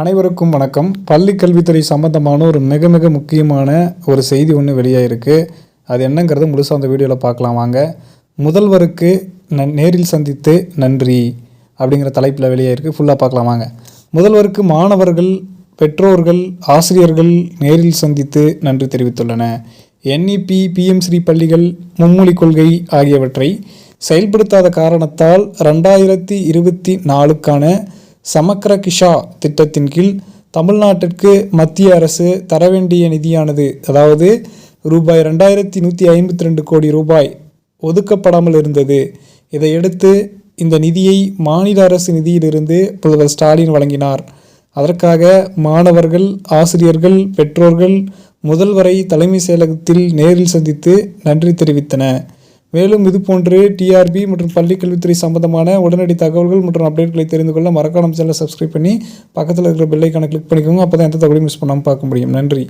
அனைவருக்கும் வணக்கம். பள்ளி கல்வித்துறை சம்மந்தமான ஒரு மிக மிக முக்கியமான ஒரு செய்தி ஒன்று வெளியாகிருக்கு அது என்னங்கிறது முழுசாக அந்த வீடியோவில் பார்க்கலாம் வாங்க. முதல்வருக்கு நன் நேரில் சந்தித்து நன்றி அப்படிங்கிற தலைப்பில் வெளியாகிருக்கு ஃபுல்லாக பார்க்கலாம் வாங்க. முதல்வருக்கு மாணவர்கள் பெற்றோர்கள் ஆசிரியர்கள் நேரில் சந்தித்து நன்றி தெரிவித்துள்ளன. என்இபி பிஎம் ஸ்ரீ பள்ளிகள் மும்மொழி கொள்கை ஆகியவற்றை செயல்படுத்தாத காரணத்தால் ரெண்டாயிரத்தி இருபத்தி நாலுக்கான சமக்கர கிஷா திட்டத்தின் கீழ் தமிழ்நாட்டிற்கு மத்திய அரசு தர வேண்டிய நிதியானது அதாவது ரூபாய் ரெண்டாயிரத்தி நூற்றி ஐம்பத்தி ரெண்டு கோடி ரூபாய் ஒதுக்கப்படாமல் இருந்தது. இதையடுத்து இந்த நிதியை மாநில அரசு நிதியிலிருந்து முதல்வர் ஸ்டாலின் வழங்கினார். அதற்காக மாணவர்கள் ஆசிரியர்கள் பெற்றோர்கள் முதல்வரை தலைமை செயலகத்தில் நேரில் சந்தித்து நன்றி தெரிவித்தன மேலும் இதுபோன்று டிஆர்பி மற்றும் பள்ளி கல்வித்துறை சம்பந்தமான உடனடி தகவல்கள் மற்றும் அப்டேட்களை தெரிந்து கொள்ள மறக்காம சேனலை சப்ஸ்கிரைப் பண்ணி பக்கத்தில் இருக்கிற பெல்லைக்கான கிளிக் பண்ணிக்கோங்க. அப்போ தான் எந்த தகவலையும் மிஸ் பண்ணாமல் பார்க்க முடியும். நன்றி.